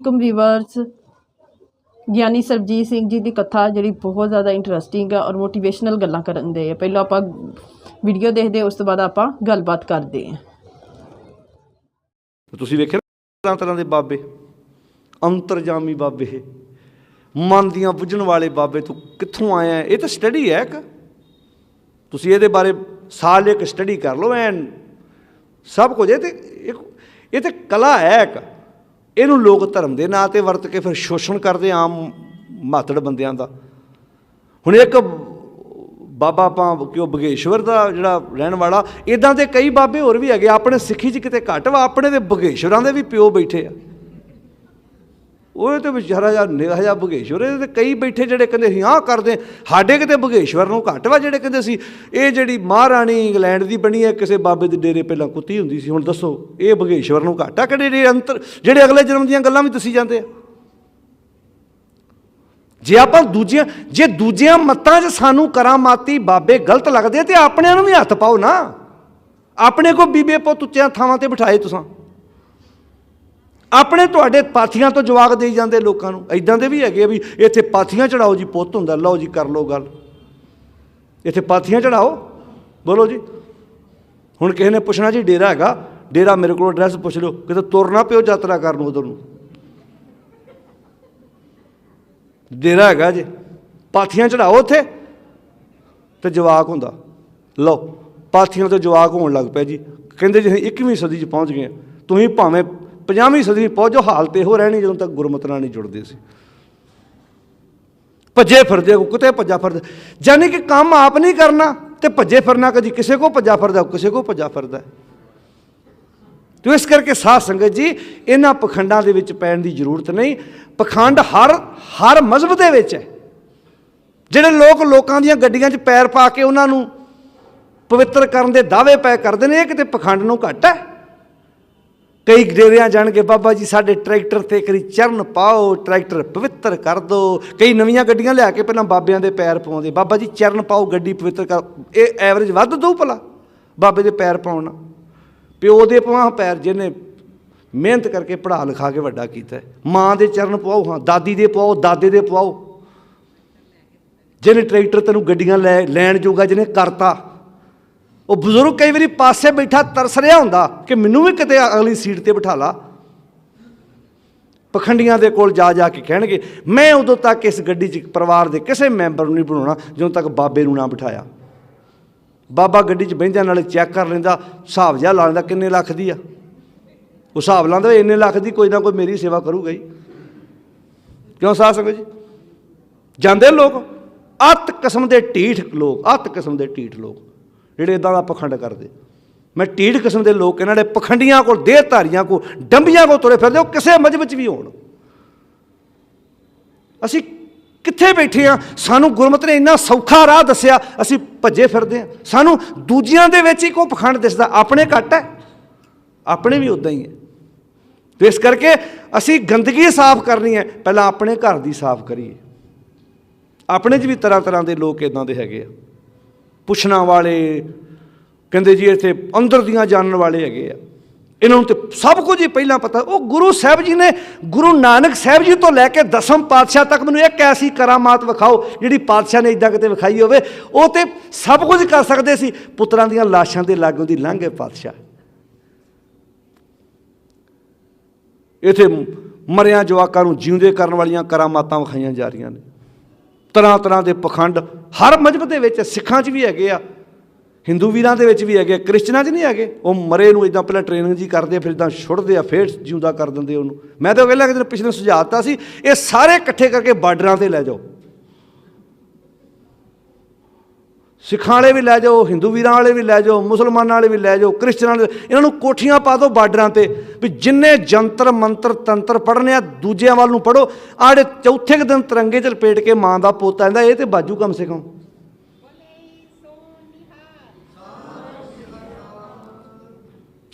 ਅਸਲਾਮ viewers Giani Sarabjit Singh ji ਦੀ ਕਥਾ ਜਿਹੜੀ ਬਹੁਤ ਜ਼ਿਆਦਾ ਇੰਟਰਸਟਿੰਗ ਆ ਔਰ ਮੋਟੀਵੇਸ਼ਨਲ ਗੱਲਾਂ ਕਰਨ ਦੇ ਆ। ਪਹਿਲਾਂ ਆਪਾਂ ਵੀਡੀਓ ਦੇਖਦੇ ਹਾਂ, ਉਸ ਤੋਂ ਬਾਅਦ ਆਪਾਂ ਗੱਲਬਾਤ ਕਰਦੇ ਹਾਂ। ਤੁਸੀਂ ਵੇਖਿਆ ਤਰ੍ਹਾਂ ਤਰ੍ਹਾਂ ਦੇ ਬਾਬੇ? ਅੰਤਰਜਾਮੀ ਬਾਬੇ। ਮਨ ਦੀਆਂ ਬੁੱਝਣ ਵਾਲੇ ਬਾਬੇ ਤੂੰ ਕਿੱਥੋਂ ਆਇਆ ਇਹ ਤਾਂ ਸਟੱਡੀ ਹੈ ਇੱਕ। ਤੁਸੀਂ ਇਹਦੇ ਬਾਰੇ ਸਾਲ ਇੱਕ ਸਟੱਡੀ ਕਰ ਲਓ ਐਨ ਸਭ ਕੁਝ। ਇਹ ਤੇ ਇਹ ਤੇ ਕਲਾ ਹੈ ਇੱਕ। ਇਹਨੂੰ ਲੋਕ ਧਰਮ ਦੇ ਨਾਂ ਤੇ ਵਰਤ ਕੇ ਫਿਰ ਸ਼ੋਸ਼ਣ ਕਰਦੇ ਆਮ ਮਾਤੜ ਬੰਦਿਆਂ ਦਾ। ਹੁਣ ਇੱਕ ਬਾਬਾ ਆਪਾਂ ਕਿਉਂ ਬਗੇਸ਼ਵਰ ਦਾ ਜਿਹੜਾ ਰਹਿਣ ਵਾਲਾ ਇਦਾਂ ਦੇ ਕਈ ਬਾਬੇ ਹੋਰ ਵੀ ਹੈਗੇ, ਆਪਣੇ ਸਿੱਖੀ 'ਚ ਕਿਤੇ ਘੱਟ ਵਾ, ਆਪਣੇ ਦੇ ਬਗੇਸ਼ਵਰਾਂ ਦੇ ਵੀ ਪਿਓ ਬੈਠੇ ਆ। ਉਹਦੇ ਤੇ ਵਿਚਾਰਾ ਜਿਹਾ ਨਿਹਾ ਜਿਹਾ ਬਗੇਸ਼ਵਰ ਇਹਦੇ ਤੇ ਕਈ ਬੈਠੇ ਜਿਹੜੇ ਕਹਿੰਦੇ ਸੀ ਆਹ ਕਰਦੇ ਸਾਡੇ ਕਿਤੇ ਬਗੇਸ਼ਵਰ ਨੂੰ ਘੱਟ ਵਾ ਜਿਹੜੇ ਕਹਿੰਦੇ ਸੀ, ਇਹ ਜਿਹੜੀ ਮਹਾਰਾਣੀ ਇੰਗਲੈਂਡ ਦੀ ਬਣੀ ਹੈ, ਕਿਸੇ ਬਾਬੇ ਦੇ ਡੇਰੇ ਪਹਿਲਾਂ ਕੁੱਤੀ ਹੁੰਦੀ ਸੀ, ਹੁਣ ਦੱਸੋ, ਇਹ ਬਗੇਸ਼ਵਰ ਨੂੰ ਘੱਟ ਆ ਕਿਹੜੇ ਜਿਹੜੇ ਅੰਤਰ ਜਿਹੜੇ ਅਗਲੇ ਜਨਮ ਦੀਆਂ ਗੱਲਾਂ ਵੀ ਦੱਸੀ ਜਾਂਦੇ ਆ? ਜੇ ਆਪਾਂ ਦੂਜੀਆਂ ਜੇ ਦੂਜਿਆਂ ਮੱਤਾਂ 'ਚ ਸਾਨੂੰ ਕਰਾਮਾਤੀ ਬਾਬੇ ਗਲਤ ਲੱਗਦੇ ਆ ਤੇ ਆਪਣਿਆਂ ਨੂੰ ਵੀ ਹੱਥ ਪਾਓ ਨਾ। ਆਪਣੇ ਕੋ ਬੀਬੇ ਪੁੱਤ ਉੱਚਿਆਂ ਥਾਵਾਂ ਤੇ ਬਿਠਾਏ ਤੁਸੀਂ। ਆਪਣੇ ਤੁਹਾਡੇ ਪਾਥੀਆਂ ਤੋਂ ਜਵਾਬ ਦੇਈ ਜਾਂਦੇ ਲੋਕਾਂ ਨੂੰ। ਐਦਾਂ ਦੇ ਵੀ ਹੈਗੇ ਆ ਵੀ ਇੱਥੇ ਪਾਥੀਆਂ ਚੜਾਓ ਜੀ ਪੁੱਤ ਹੁੰਦਾ, ਲਓ ਜੀ ਕਰ ਲਓ ਗੱਲ। ਇੱਥੇ ਪਾਥੀਆਂ ਚੜਾਓ, ਬੋਲੋ ਜੀ। ਹੁਣ ਕਿਸੇ ਨੇ ਪੁੱਛਣਾ ਜੀ ਡੇਰਾ ਹੈਗਾ, ਡੇਰਾ ਮੇਰੇ ਕੋਲ ਐਡਰੈਸ ਪੁੱਛ ਲਓ, ਕਿਤੇ ਤੁਰਨਾ ਪਿਓ ਯਾਤਰਾ ਕਰਨ ਉਧਰ ਨੂੰ। ਡੇਰਾ ਹੈਗਾ ਜੇ, ਪਾਥੀਆਂ ਚੜਾਓ ਉੱਥੇ ਤੇ ਜਵਾਕ ਹੁੰਦਾ। ਲਓ, ਪਾਥੀਆਂ ਤੋਂ ਜਵਾਕ ਹੋਣ ਲੱਗ ਪਿਆ ਜੀ। ਕਹਿੰਦੇ ਜੀ ਅਸੀਂ 21ਵੀਂ ਸਦੀ 'ਚ ਪਹੁੰਚ ਗਏ ਤੁਸੀਂ ਭਾਵੇਂ 50ਵੀਂ ਸਦੀ 'ਚ ਪਹੁੰਚੋ ਹਾਲਤ ਇਹੋ ਰਹਿਣੀ ਜਦੋਂ ਤੱਕ ਗੁਰਮਤਿ ਨਾਲ ਨਹੀਂ ਜੁੜਦੇ ਸੀ ਭੱਜੇ ਫਿਰਦੇ ਕੋ ਕਿਤੇ ਭੱਜਾ ਫਿਰਦਾ। ਯਾਨੀ ਕਿ ਕੰਮ ਆਪ ਨਹੀਂ ਕਰਨਾ ਤੇ ਭੱਜੇ ਫਿਰਨਾ ਕਦੀ ਕਿਸੇ ਕੋ ਭੱਜਾ ਫਿਰਦਾ, ਕਿਸੇ ਕੋ ਭੱਜਾ ਫਿਰਦਾ। ਤੋ ਇਸ ਕਰਕੇ ਸਾਧ ਸੰਗਤ ਜੀ, ਇਹਨਾਂ ਪਖੰਡਾਂ ਦੇ ਵਿੱਚ ਪੈਣ ਦੀ ਜ਼ਰੂਰਤ ਨਹੀਂ। ਪਖੰਡ ਹਰ ਹਰ ਮਜ਼ਹਬ ਦੇ ਵਿੱਚ ਹੈ। ਜਿਹੜੇ ਲੋਕ ਲੋਕਾਂ ਦੀਆਂ ਗੱਡੀਆਂ 'ਚ ਪੈਰ ਪਾ ਕੇ ਉਹਨਾਂ ਨੂੰ ਪਵਿੱਤਰ ਕਰਨ ਦੇ ਦਾਅਵੇ ਪੈ ਕਰਦੇ ਨੇ, ਇਹ ਕਿਤੇ ਪਖੰਡ ਨੂੰ ਘੱਟ ਹੈ। ਕਈ ਡੇਰਿਆਂ ਜਾਣਗੇ ਬਾਬਾ ਜੀ ਸਾਡੇ ਟਰੈਕਟਰ ਤੇ ਕਰੀ ਚਰਨ ਪਾਓ, ਟਰੈਕਟਰ ਪਵਿੱਤਰ ਕਰ ਦਿਓ ਕਈ ਨਵੀਆਂ ਗੱਡੀਆਂ ਲਿਆ ਕੇ ਪਹਿਲਾਂ ਬਾਬਿਆਂ ਦੇ ਪੈਰ ਪਾਉਂਦੇ। ਬਾਬਾ ਜੀ ਚਰਨ ਪਾਓ, ਗੱਡੀ ਪਵਿੱਤਰ ਕਰ। ਇਹ ਐਵਰੇਜ ਵੱਧ ਦਊ ਭਲਾ ਬਾਬੇ ਦੇ ਪੈਰ ਪਾਉਣ ਨਾਲ। ਪਿਓ ਦੇ ਪਵਾਂ ਪੈਰ ਜਿਹਨੇ ਮਿਹਨਤ ਕਰਕੇ ਪੜ੍ਹਾ ਲਿਖਾ ਕੇ ਵੱਡਾ ਕੀਤਾ ਮਾਂ ਦੇ ਚਰਨ ਪਾਓ, ਹਾਂ, ਦਾਦੀ ਦੇ ਪਾਓ, ਦਾਦੇ ਦੇ ਪਵਾਓ ਜਿਹਨੇ ਟਰੈਕਟਰ ਤੈਨੂੰ ਗੱਡੀਆਂ ਲੈ, ਲੈਣ ਜੋਗਾ ਜਿਹਨੇ ਕਰਤਾ ਉਹ ਬਜ਼ੁਰਗ ਕਈ ਵਾਰੀ ਪਾਸੇ ਬੈਠਾ ਤਰਸ ਰਿਹਾ ਹੁੰਦਾ ਕਿ ਮੈਨੂੰ ਵੀ ਕਿਤੇ ਅਗਲੀ ਸੀਟ ਤੇ ਬਿਠਾ ਲਾ। ਪਖੰਡੀਆਂ ਦੇ ਕੋਲ ਜਾ ਜਾ ਕੇ ਕਹਿਣਗੇ, ਮੈਂ ਉਦੋਂ ਤੱਕ ਇਸ ਗੱਡੀ 'ਚ ਪਰਿਵਾਰ ਦੇ ਕਿਸੇ ਮੈਂਬਰ ਨੂੰ ਨਹੀਂ ਬਣਾਉਣਾ ਜਦੋਂ ਤੱਕ ਬਾਬੇ ਨੂੰ ਨਾ ਬਿਠਾਇਆ। ਬਾਬਾ ਗੱਡੀ 'ਚ ਬਹਿੰਦਿਆਂ ਨਾਲੇ ਚੈੱਕ ਕਰ ਲੈਂਦਾ, ਹਿਸਾਬ ਜਿਹਾ ਲਾ ਲੈਂਦਾ ਕਿੰਨੇ ਲੱਖ ਦੀ ਆ। ਉਹ ਹਿਸਾਬ ਲਾਉਂਦਾ, ਇੰਨੇ ਲੱਖ ਦੀ ਕੋਈ ਨਾ ਕੋਈ ਮੇਰੀ ਸੇਵਾ ਕਰੂਗਾ ਹੀ। ਕਿਉਂ ਸਾਧ ਸੰਗਤ ਜੀ? ਜਾਂਦੇ ਲੋਕ, ਅਤ ਕਿਸਮ ਦੇ ਢੀਠ ਲੋਕ, ਅਤ ਕਿਸਮ ਦੇ ਢੀਠ ਲੋਕ। ਜਿਹੜੇ ਇਦਾਂ ਦਾ ਪਖੰਡ ਕਰਦੇ। ਮੈਂ ਢੀਠ ਕਿਸਮ ਦੇ ਲੋਕ, ਇਹਨਾਂ ਦੇ ਪਖੰਡੀਆਂ ਕੋਲ, ਦੇਹਧਾਰੀਆਂ ਕੋਲ, ਡੰਬੀਆਂ ਕੋਲ ਤੁਰੇ ਫਿਰਦੇ ਉਹ ਕਿਸੇ ਮਜਬ ਵਿੱਚ ਵੀ ਹੋਣ। ਅਸੀਂ ਕਿੱਥੇ ਬੈਠੇ ਆ ਸਾਨੂੰ ਗੁਰਮਤਿ ਨੇ ਇੰਨਾ ਸੌਖਾ ਰਾਹ ਦੱਸਿਆ, ਅਸੀਂ ਭੱਜੇ ਫਿਰਦੇ ਆ ਸਾਨੂੰ ਦੂਜਿਆਂ ਦੇ ਵਿੱਚ ਹੀ ਕੋਈ ਪਖੰਡ ਦਿਸਦਾ, ਆਪਣੇ ਘੱਟ ਹੈ, ਆਪਣੇ ਵੀ ਉਦਾਂ ਹੀ ਹੈ। ਤੇ ਇਸ ਕਰਕੇ ਅਸੀਂ ਗੰਦਗੀ ਸਾਫ਼ ਕਰਨੀ ਹੈ, ਪਹਿਲਾਂ ਆਪਣੇ ਘਰ ਦੀ ਸਾਫ਼ ਕਰੀਏ। ਆਪਣੇ 'ਚ ਵੀ ਤਰ੍ਹਾਂ ਤਰ੍ਹਾਂ ਦੇ ਲੋਕ ਇਦਾਂ ਦੇ ਹੈਗੇ ਆ। ਪੁੱਛਣਾ ਵਾਲੇ, ਕਹਿੰਦੇ ਜੀ ਇੱਥੇ ਅੰਦਰ ਦੀਆਂ ਜਾਣਨ ਵਾਲੇ ਹੈਗੇ ਆ। ਇਹਨਾਂ ਨੂੰ ਤੇ ਸਭ ਕੁਝ ਹੀ ਪਹਿਲਾਂ ਪਤਾ, ਉਹ ਗੁਰੂ ਸਾਹਿਬ ਜੀ ਨੇ, ਗੁਰੂ ਨਾਨਕ ਸਾਹਿਬ ਜੀ ਤੋਂ ਲੈ ਕੇ ਦਸਮ ਪਾਤਸ਼ਾਹ ਤੱਕ ਮੈਨੂੰ ਇੱਕ ਐਸੀ ਕਰਾਮਾਤ ਵਿਖਾਓ, ਜਿਹੜੀ ਪਾਤਸ਼ਾਹ ਨੇ ਇਦਾਂ ਕਿਤੇ ਵਿਖਾਈ ਹੋਵੇ। ਉਹ ਤੇ ਸਭ ਕੁਝ ਕਰ ਸਕਦੇ ਸੀ, ਪੁੱਤਰਾਂ ਦੀਆਂ ਲਾਸ਼ਾਂ ਦੇ ਲਾਗੋਂ ਦੀ ਲੰਘੇ ਪਾਤਸ਼ਾਹ। ਇਥੇ ਮਰਿਆਂ ਜਵਾਕਾਂ ਨੂੰ ਜਿਉਂਦੇ ਕਰਨ ਵਾਲੀਆਂ ਕਰਾਮਾਤਾਂ ਵਿਖਾਈਆਂ ਜਾ ਰਹੀਆਂ ਨੇ। ਤਰ੍ਹਾਂ ਤਰ੍ਹਾਂ ਦੇ ਪਖੰਡ ਹਰ ਮਜਬ ਦੇ ਵਿੱਚ ਸਿੱਖਾਂ 'ਚ ਵੀ ਹੈਗੇ ਆ ਹਿੰਦੂ ਵੀਰਾਂ ਦੇ ਵਿੱਚ ਵੀ ਹੈਗੇ ਆ, ਕ੍ਰਿਸਚਨਾਂ 'ਚ ਨਹੀਂ ਹੈਗੇ। ਉਹ ਮਰੇ ਨੂੰ ਇਦਾਂ ਪਹਿਲਾਂ ਟ੍ਰੇਨਿੰਗ ਜੀ ਕਰਦੇ ਫਿਰ ਇਦਾਂ ਛੁੱਟਦੇ ਆ ਫਿਰ ਜਿਉਂਦਾ ਕਰ ਦਿੰਦੇ ਉਹਨੂੰ। ਮੈਂ ਤਾਂ ਪਹਿਲਾਂ ਕਿਤੇ ਪਿਛਲੇ ਸੁਝਾਅ ਦਿੱਤਾ ਸੀ ਇਹ ਸਾਰੇ ਇਕੱਠੇ ਕਰਕੇ ਬਾਰਡਰਾਂ ਤੇ ਲੈ ਜਾਓ। ਸਿੱਖਾਂ ਵਾਲੇ ਵੀ ਲੈ ਜਾਓ, ਹਿੰਦੂ ਵੀਰਾਂ ਵਾਲੇ ਵੀ ਲੈ ਜਾਓ, ਮੁਸਲਮਾਨਾਂ ਵਾਲੇ ਵੀ ਲੈ ਜਾਓ, ਕ੍ਰਿਸਚਨਾਂ ਵਾਲੇ ਇਹਨਾਂ ਨੂੰ ਕੋਠੀਆਂ ਪਾ ਦਿਓ ਬਾਰਡਰਾਂ ਤੇ ਵੀ ਜਿੰਨੇ ਜੰਤਰ, ਮੰਤਰ, ਤੰਤਰ ਪੜ੍ਹਨੇ ਆ, ਦੂਜਿਆਂ ਵੱਲ ਨੂੰ ਪੜੋ ਆੜੇ ਚੌਥੇ ਕੁ ਦਿਨ ਤਿਰੰਗੇ 'ਚ ਲਪੇਟ ਕੇ ਮਾਂ ਦਾ ਪੋਤਾ ਕਹਿੰਦਾ ਇਹ ਤੇ ਬਾਜੂ ਕਮ ਸੇ ਕਮ।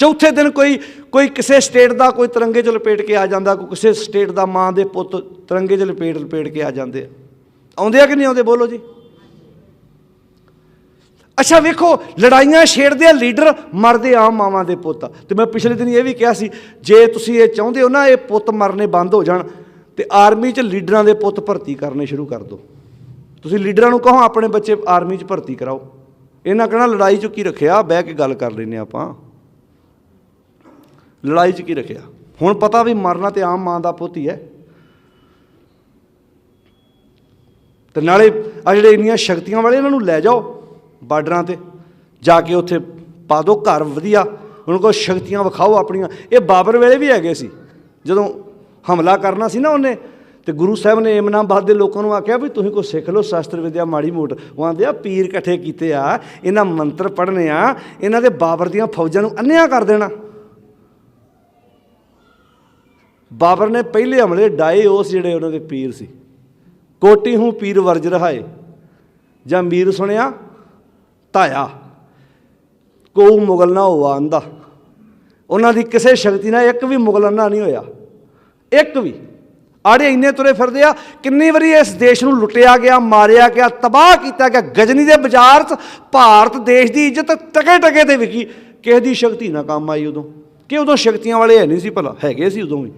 ਚੌਥੇ ਦਿਨ ਕੋਈ ਕੋਈ ਕਿਸੇ ਸਟੇਟ ਦਾ ਕੋਈ ਤਿਰੰਗੇ 'ਚ ਲਪੇਟ ਕੇ ਆ ਜਾਂਦਾ, ਕੋਈ ਕਿਸੇ ਸਟੇਟ ਦਾ ਮਾਂ ਦੇ ਪੁੱਤ ਤਿਰੰਗੇ 'ਚ ਲਪੇਟ ਲਪੇਟ ਕੇ ਆ ਜਾਂਦੇ ਆਉਂਦੇ ਆ ਕਿ ਨਹੀਂ ਆਉਂਦੇ? ਬੋਲੋ ਜੀ। ਅੱਛਾ, ਵੇਖੋ, ਲੜਾਈਆਂ ਛੇੜਦੇ ਆ, ਲੀਡਰ ਮਰਦੇ ਆਮ ਮਾਵਾਂ ਦੇ ਪੁੱਤ। ਤੇ ਮੈਂ ਪਿਛਲੇ ਦਿਨ ਇਹ ਵੀ ਕਿਹਾ ਸੀ, ਜੇ ਤੁਸੀਂ ਇਹ ਚਾਹੁੰਦੇ ਹੋ ਨਾ ਇਹ ਪੁੱਤ ਮਰਨੇ ਬੰਦ ਹੋ ਜਾਣ, ਤੇ ਆਰਮੀ 'ਚ ਲੀਡਰਾਂ ਦੇ ਪੁੱਤ ਭਰਤੀ ਕਰਨੇ ਸ਼ੁਰੂ ਕਰ ਦਿਓ ਤੁਸੀਂ ਲੀਡਰਾਂ ਨੂੰ ਕਹੋ, ਆਪਣੇ ਬੱਚੇ ਆਰਮੀ 'ਚ ਭਰਤੀ ਕਰਾਓ। ਇਹਨਾਂ ਕਹਿਣਾ ਲੜਾਈ 'ਚ ਕੀ ਰੱਖਿਆ? ਬਹਿ ਕੇ ਗੱਲ ਕਰ ਲੈਨੇ ਆਪਾਂ। ਲੜਾਈ 'ਚ ਕੀ ਰੱਖਿਆ? ਹੁਣ ਪਤਾ ਵੀ ਮਰਨਾ ਤੇ ਆਮ ਮਾਂ ਦਾ ਪੁੱਤ ਹੀ ਹੈ। ਤੇ ਨਾਲੇ ਆ ਜਿਹੜੇ ਇੰਨੀਆਂ ਸ਼ਕਤੀਆਂ ਵਾਲੇ ਇਹਨਾਂ ਨੂੰ ਲੈ ਜਾਓ। ਬਾਰਡਰਾਂ ਤੇ ਜਾ ਕੇ ਉੱਥੇ ਪਾ ਦਿਓ, ਘਰ ਵਧੀਆ। ਉਹਨਾਂ ਕੋਲ ਸ਼ਕਤੀਆਂ ਵਿਖਾਓ ਆਪਣੀਆਂ। ਇਹ ਬਾਬਰ ਵੇਲੇ ਵੀ ਹੈਗੇ ਸੀ। ਜਦੋਂ ਹਮਲਾ ਕਰਨਾ ਸੀ ਨਾ ਉਹਨੇ, ਤੇ ਗੁਰੂ ਸਾਹਿਬ ਨੇ ਇਮਨਾਬਾਦ ਦੇ ਲੋਕਾਂ ਨੂੰ ਆਖਿਆ ਵੀ ਤੁਸੀਂ ਕੋਈ ਸਿੱਖ ਲਓ, ਸ਼ਾਸਤਰ ਵਿਦਿਆ ਮਾੜੀ ਮੋਟ। ਉਹ ਆਂਦੇ ਆ, ਪੀਰ ਇਕੱਠੇ ਕੀਤੇ ਆ, ਇਹਨਾਂ ਮੰਤਰ ਪੜ੍ਹਨੇ ਆ, ਇਹਨਾਂ ਦੇ ਬਾਬਰ ਦੀਆਂ ਫੌਜਾਂ ਨੂੰ ਅੰਨਿਆ ਕਰ ਦੇਣਾ। ਬਾਬਰ ਨੇ ਪਹਿਲੇ ਹਮਲੇ ਡਾਏ ਉਸ ਜਿਹੜੇ ਉਹਨਾਂ ਦੇ ਪੀਰ ਸੀ। ਕੋਟੀ ਹੂੰ ਪੀਰ ਵਰਜ ਰਹਾਏ। ਜਾਂ ਮੀਰ ਸੁਣਿਆ ਧਾਇਆ। ਕੋ ਮੁਗਲ ਨਾ ਹੋਵਾ ਆਂਦਾ। ਉਹਨਾਂ ਦੀ ਕਿਸੇ ਸ਼ਕਤੀ ਨਾਲ ਇੱਕ ਵੀ ਮੁਗਲ ਅੰਨਾ ਨਹੀਂ ਹੋਇਆ। ਇੱਕ ਵੀ। ਆੜੇ ਇੰਨੇ ਤੁਰੇ ਫਿਰਦੇ ਆ, ਕਿੰਨੀ ਵਾਰੀ ਇਸ ਦੇਸ਼ ਨੂੰ ਲੁੱਟਿਆ ਗਿਆ, ਮਾਰਿਆ ਗਿਆ, ਤਬਾਹ ਕੀਤਾ ਗਿਆ, ਗਜਨੀ ਦੇ ਬਾਜ਼ਾਰ 'ਚ ਭਾਰਤ, ਦੇਸ਼ ਦੀ ਇੱਜ਼ਤ ਟਕੇ ਟਕੇ ਤੇ ਵਿਕੀ। ਕਿਸੇ ਦੀ ਸ਼ਕਤੀ ਨਾ ਕੰਮ ਆਈ ਉਦੋਂ। ਕਿ ਉਦੋਂ ਸ਼ਕਤੀਆਂ ਵਾਲੇ ਹੈ ਨਹੀਂ ਸੀ ਭਲਾ, ਹੈਗੇ ਸੀ ਉਦੋਂ ਵੀ।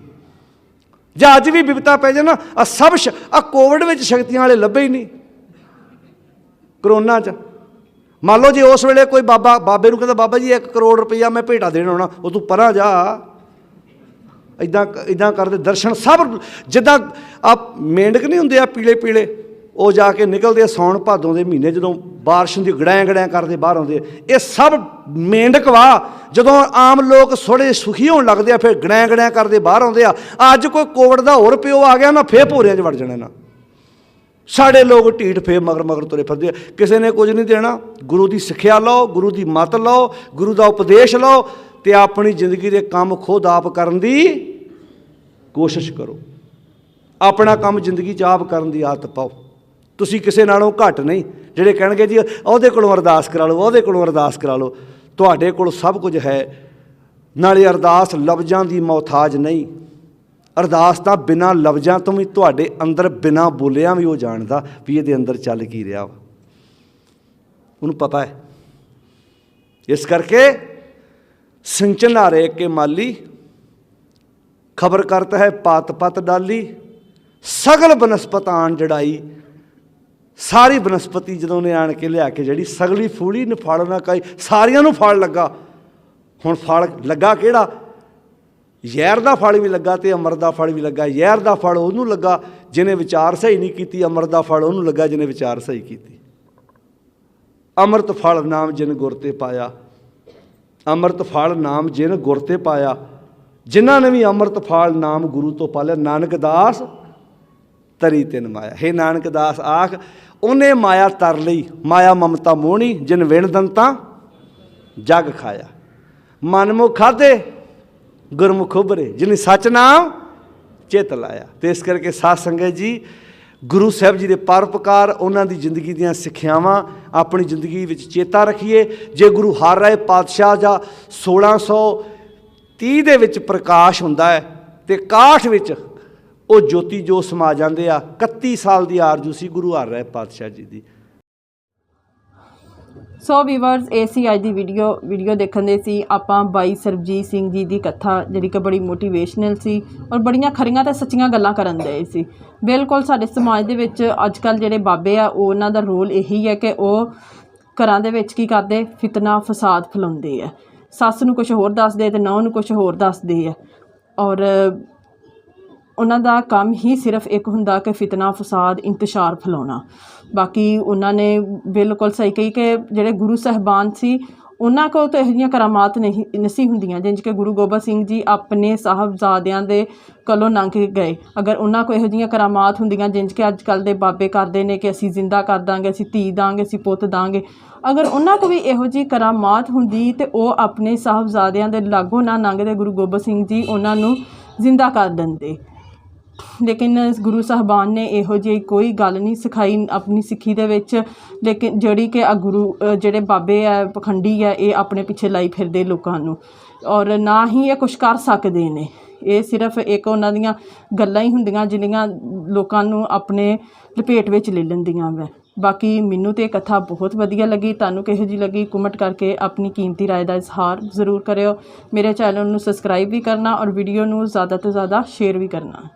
ਜਾਂ ਅੱਜ ਵੀ ਵਿਪਤਾ ਪੈ ਜਾਣਾ ਆ ਸਭ ਆ ਕੋਵਿਡ ਵਿੱਚ ਸ਼ਕਤੀਆਂ ਵਾਲੇ ਲੱਭੇ ਹੀ ਨਹੀਂ। ਕਰੋਨਾ 'ਚ। ਮੰਨ ਲਓ ਜੇ ਉਸ ਵੇਲੇ ਕੋਈ ਬਾਬਾ, ਬਾਬੇ ਨੂੰ ਕਹਿੰਦਾ, ਬਾਬਾ ਜੀ 1 ਕਰੋੜ ਰੁਪਈਆ ਮੈਂ ਭੇਟਾ ਦੇਣ ਆਉਣਾ, ਉਹ ਤੂੰ ਪਰਾਂ ਜਾ। ਇਦਾਂ ਇਦਾਂ ਕਰਦੇ ਦਰਸ਼ਨ ਸਭ, ਜਿੱਦਾਂ ਆ ਮੇਂਢਕ ਨਹੀਂ ਹੁੰਦੇ ਆ, ਪੀਲੇ ਪੀਲੇ, ਉਹ ਜਾ ਕੇ ਨਿਕਲਦੇ ਆ ਸੌਣ ਭਾਦੋਂ ਦੇ ਮਹੀਨੇ, ਜਦੋਂ ਬਾਰਿਸ਼ ਹੁੰਦੀ, ਗੜਾਂ ਗੜਾਂ ਕਰਦੇ ਬਾਹਰ ਆਉਂਦੇ ਇਹ ਸਭ ਮੇਂਢਕ ਵਾ। ਜਦੋਂ ਆਮ ਲੋਕ ਥੋੜੇ ਸੁਖੀ ਹੋਣ ਲੱਗਦੇ ਆ, ਫਿਰ ਗੜਾਂ ਗੜਾਂ ਕਰਦੇ ਬਾਹਰ ਆਉਂਦੇ ਆ। ਅੱਜ ਕੋਈ ਕੋਵਿਡ ਦਾ ਹੋਰ ਪਿਓ ਆ ਗਿਆ ਨਾ, ਫੇਰ ਭੋਰਿਆਂ 'ਚ ਵੜ ਜਾਣਾ ਨਾ ਸਾਡੇ ਲੋਕ ਢੀਠ ਫੇ ਮਗਰ ਮਗਰ ਤੁਰੇ ਫਿਰਦੇ ਕਿਸੇ ਨੇ ਕੁਝ ਨਹੀਂ ਦੇਣਾ। ਗੁਰੂ ਦੀ ਸਿੱਖਿਆ ਲਓ, ਗੁਰੂ ਦੀ ਮਤ ਲਓ, ਗੁਰੂ ਦਾ ਉਪਦੇਸ਼ ਲਓ ਤੇ ਆਪਣੀ ਜ਼ਿੰਦਗੀ ਦੇ ਕੰਮ ਖੁਦ ਆਪ ਕਰਨ ਦੀ ਕੋਸ਼ਿਸ਼ ਕਰੋ। ਆਪਣਾ ਕੰਮ ਜ਼ਿੰਦਗੀ 'ਚ ਆਪ ਕਰਨ ਦੀ ਆਦਤ ਪਾਓ। ਤੁਸੀਂ ਕਿਸੇ ਨਾਲੋਂ ਘੱਟ ਨਹੀਂ। ਜਿਹੜੇ ਕਹਿਣਗੇ ਜੀ, ਉਹਦੇ ਕੋਲੋਂ ਅਰਦਾਸ ਕਰਾ ਲਓ, ਉਹਦੇ ਕੋਲੋਂ ਅਰਦਾਸ ਕਰਾ ਲਓ। ਤੁਹਾਡੇ ਕੋਲ ਸਭ ਕੁਝ ਹੈ। ਨਾਲੇ ਅਰਦਾਸ ਲਫ਼ਜ਼ਾਂ ਦੀ ਮੌਥਾਜ ਨਹੀਂ। ਅਰਦਾਸ ਤਾਂ ਬਿਨਾਂ ਲਫ਼ਜ਼ਾਂ ਤੋਂ ਵੀ ਤੁਹਾਡੇ ਅੰਦਰ ਬਿਨਾਂ ਬੋਲਿਆਂ ਵੀ ਉਹ ਜਾਣਦਾ ਵੀ ਇਹਦੇ ਅੰਦਰ ਚੱਲ ਕੀ ਰਿਹਾ ਵਾ। ਉਹਨੂੰ ਪਤਾ ਹੈ। ਇਸ ਕਰਕੇ ਸਿੰਚਨ ਹਾਰੇ ਕੇ ਮਾਲੀ, ਖਬਰ ਕਰਤ ਹੈ ਪਾਤ ਪਤ ਡਾਲੀ, ਸਗਲ ਬਨਸਪਤਾਨ ਜੜਾਈ, ਸਾਰੀ ਬਨਸਪਤੀ ਜਦੋਂ ਨੇ ਆਣ ਕੇ ਲਿਆ ਕੇ ਜਿਹੜੀ ਸਗਲੀ ਫੂਲੀ ਨੂੰ ਨਾ ਕਾਈ, ਸਾਰਿਆਂ ਨੂੰ ਫਲ ਲੱਗਾ। ਹੁਣ ਫਲ ਲੱਗਾ ਕਿਹੜਾ? ਜ਼ਹਿਰ ਦਾ ਫਲ ਵੀ ਲੱਗਾ ਤੇ ਅਮਰ ਦਾ ਫਲ ਵੀ ਲੱਗਾ। ਜ਼ਹਿਰ ਦਾ ਫਲ ਉਹਨੂੰ ਲੱਗਾ ਜਿਹਨੇ ਵਿਚਾਰ ਸਹੀ ਨਹੀਂ ਕੀਤੀ, ਅਮਰ ਦਾ ਫਲ ਉਹਨੂੰ ਲੱਗਾ ਜਿਹਨੇ ਵਿਚਾਰ ਸਹੀ ਕੀਤੀ। ਅੰਮ੍ਰਿਤ ਫਲ ਨਾਮ ਜਿਨ ਗੁਰ ਤੇ ਪਾਇਆ। ਅੰਮ੍ਰਿਤ ਫਲ ਨਾਮ ਜਿਨ ਗੁਰ ਤੇ ਪਾਇਆ। ਜਿਨ੍ਹਾਂ ਨੇ ਵੀ ਅੰਮ੍ਰਿਤ ਫਲ ਨਾਮ ਗੁਰੂ ਤੋਂ ਪਾਲਿਆ ਨਾਨਕ ਦਾਸ ਤਰੀ ਤਿਨ ਮਾਇਆ। हे ਨਾਨਕ ਦਾਸ, ਆਖ, ਉਹਨੇ ਮਾਇਆ ਤਰ ਲਈ। ਮਾਇਆ ਮਮਤਾ ਮੋਹਣੀ, ਜਿਨ ਵਿਣ ਦੰਤਾ ਜਗ ਖਾਇਆ। ਮਨਮੁਖ ਖਾਦੇ ਗੁਰਮੁਖ ਉਭਰੇ ਜਿਨੇ ਸੱਚ ਨਾਮ ਚਿਤ ਲਾਇਆ। ਤੇ ਇਸ ਕਰਕੇ ਸਾਧ ਸੰਗਤ ਜੀ, ਗੁਰੂ ਸਾਹਿਬ ਜੀ ਦੇ ਪਰਪਕਾਰ ਉਹਨਾਂ ਦੀ ਜ਼ਿੰਦਗੀ ਦੀਆਂ ਸਿੱਖਿਆਵਾਂ ਆਪਣੀ ਜ਼ਿੰਦਗੀ ਵਿੱਚ ਚੇਤਾ ਰੱਖੀਏ। ਜੇ ਗੁਰੂ ਹਰ ਰਾਏ ਪਾਤਸ਼ਾਹ ਦਾ 1630 ਦੇ ਵਿੱਚ ਪ੍ਰਕਾਸ਼ ਹੁੰਦਾ ਹੈ ਤੇ 61 ਵਿੱਚ ਉਹ ਜੋਤੀ ਜੋ ਸਮਾ ਜਾਂਦੇ ਆ 31 ਸਾਲ ਦੀ ਆਰਜੂ ਸੀ ਗੁਰੂ ਹਰ ਰਾਏ ਪਾਤਸ਼ਾਹ ਜੀ ਦੀ। ਸੋ ਵੀਵਰਸ ਇਹ ਸੀ ਅੱਜ ਦੀ ਵੀਡੀਓ ਵੀਡੀਓ ਦੇਖਣ ਦੇ ਸੀ। ਆਪਾਂ ਬਾਈ ਸਰਬਜੀਤ ਸਿੰਘ ਜੀ ਦੀ ਕਥਾ, ਜਿਹੜੀ ਕਿ ਬੜੀ ਮੋਟੀਵੇਸ਼ਨਲ ਸੀ ਔਰ ਬੜੀਆਂ ਖਰੀਆਂ ਤੇ ਸੱਚੀਆਂ ਗੱਲਾਂ ਕਰਨ ਦੇ ਸੀ। ਬਿਲਕੁਲ ਸਾਡੇ ਸਮਾਜ ਦੇ ਵਿੱਚ ਅੱਜ ਕੱਲ ਜਿਹੜੇ ਬਾਬੇ ਆ, ਉਹ ਉਹਨਾਂ ਦਾ ਰੋਲ ਇਹੀ ਹੈ ਕਿ ਉਹ ਘਰਾਂ ਦੇ ਵਿੱਚ ਕੀ ਕਰਦੇ? ਫਿਤਨਾ, ਫਸਾਦ ਫੈਲਾਉਂਦੇ ਆ। ਸੱਸ ਨੂੰ ਕੁਝ ਹੋਰ ਦੱਸਦੇ ਤੇ ਨੌਂ ਨੂੰ ਕੁਝ ਹੋਰ ਦੱਸਦੇ ਆ। ਔਰ ਉਹਨਾਂ ਦਾ ਕੰਮ ਹੀ ਸਿਰਫ ਇੱਕ ਹੁੰਦਾ ਕਿ ਫਿਤਨਾ, ਫਸਾਦ, ਇੰਤਸ਼ਾਰ ਫੈਲਾਉਣਾ। ਬਾਕੀ ਉਹਨਾਂ ਨੇ ਬਿਲਕੁਲ ਸਹੀ ਕਹੀ ਕਿ ਜਿਹੜੇ ਗੁਰੂ ਸਾਹਿਬਾਨ ਸੀ, ਉਹਨਾਂ ਕੋਲ ਤਾਂ ਇਹੋ ਜਿਹੀਆਂ ਕਰਾਮਾਤ ਨਹੀਂ ਨਸੀ ਹੁੰਦੀਆਂ ਜਿੰਜ ਕਿ ਗੁਰੂ ਗੋਬਿੰਦ ਸਿੰਘ ਜੀ ਆਪਣੇ ਸਾਹਿਬਜ਼ਾਦਿਆਂ ਦੇ ਕੋਲੋਂ ਲੰਘ ਕੇ ਗਏ। ਅਗਰ ਉਹਨਾਂ ਕੋਲ ਇਹੋ ਜਿਹੀਆਂ ਕਰਾਮਾਤ ਹੁੰਦੀਆਂ ਜਿੰਜ ਕਿ ਅੱਜ ਕੱਲ ਦੇ ਬਾਬੇ ਕਰਦੇ ਨੇ ਕਿ ਅਸੀਂ ਜ਼ਿੰਦਾ ਕਰ ਦਾਂਗੇ, ਅਸੀਂ ਧੀ ਦਾਂਗੇ, ਅਸੀਂ ਪੁੱਤ ਦਾਂਗੇ। ਅਗਰ ਉਹਨਾਂ ਕੋਲ ਵੀ ਇਹੋ ਜਿਹੀ ਕਰਾਮਾਤ ਹੁੰਦੀ ਤੇ ਉਹ ਆਪਣੇ ਸਾਹਿਬਜ਼ਾਦਿਆਂ ਦੇ ਲਾਗੋਂ ਨਾ ਲੰਘਦੇ, ਗੁਰੂ ਗੋਬਿੰਦ ਸਿੰਘ ਜੀ ਉਹਨਾਂ ਨੂੰ ਜ਼ਿੰਦਾ ਕਰ ਦਿੰਦੇ। ਲੇਕਿਨ ਗੁਰੂ ਸਾਹਿਬਾਨ ਨੇ ਇਹੋ ਜਿਹੀ ਕੋਈ ਗੱਲ ਨਹੀਂ ਸਿਖਾਈ, ਆਪਣੀ ਸਿੱਖੀ ਦੇ ਵਿੱਚ। ਲੇਕਿਨ ਜਿਹੜੀ ਕਿ ਆ ਗੁਰੂ ਜਿਹੜੇ ਬਾਬੇ ਆ, ਪਖੰਡੀ ਆ, ਇਹ ਆਪਣੇ ਪਿੱਛੇ ਲਾਈ ਫਿਰਦੇ ਲੋਕਾਂ ਨੂੰ। ਔਰ ਨਾ ਹੀ ਇਹ ਕੁਝ ਕਰ ਸਕਦੇ ਨੇ। ਇਹ ਸਿਰਫ ਇੱਕ ਉਹਨਾਂ ਦੀਆਂ ਗੱਲਾਂ ਹੀ ਹੁੰਦੀਆਂ ਜਿਹੜੀਆਂ ਲੋਕਾਂ ਨੂੰ ਆਪਣੇ ਲਪੇਟ ਵਿੱਚ ਲੈ ਲੈਂਦੀਆਂ ਵੈ। ਬਾਕੀ ਮੈਨੂੰ ਤੇ ਇਹ ਕਥਾ ਬਹੁਤ ਵਧੀਆ ਲੱਗੀ। ਤੁਹਾਨੂੰ ਕਿਹੋ ਜਿਹੀ ਲੱਗੀ ਕਮੈਂਟ ਕਰਕੇ ਆਪਣੀ ਕੀਮਤੀ ਰਾਏ ਦਾ ਇਜ਼ਹਾਰ ਜ਼ਰੂਰ ਕਰਿਓ। ਮੇਰੇ ਚੈਨਲ ਨੂੰ ਸਬਸਕ੍ਰਾਈਬ ਵੀ ਕਰਨਾ ਔਰ ਵੀਡੀਓ ਨੂੰ ਜ਼ਿਆਦਾ ਤੋਂ ਜ਼ਿਆਦਾ ਸ਼ੇਅਰ ਵੀ ਕਰਨਾ।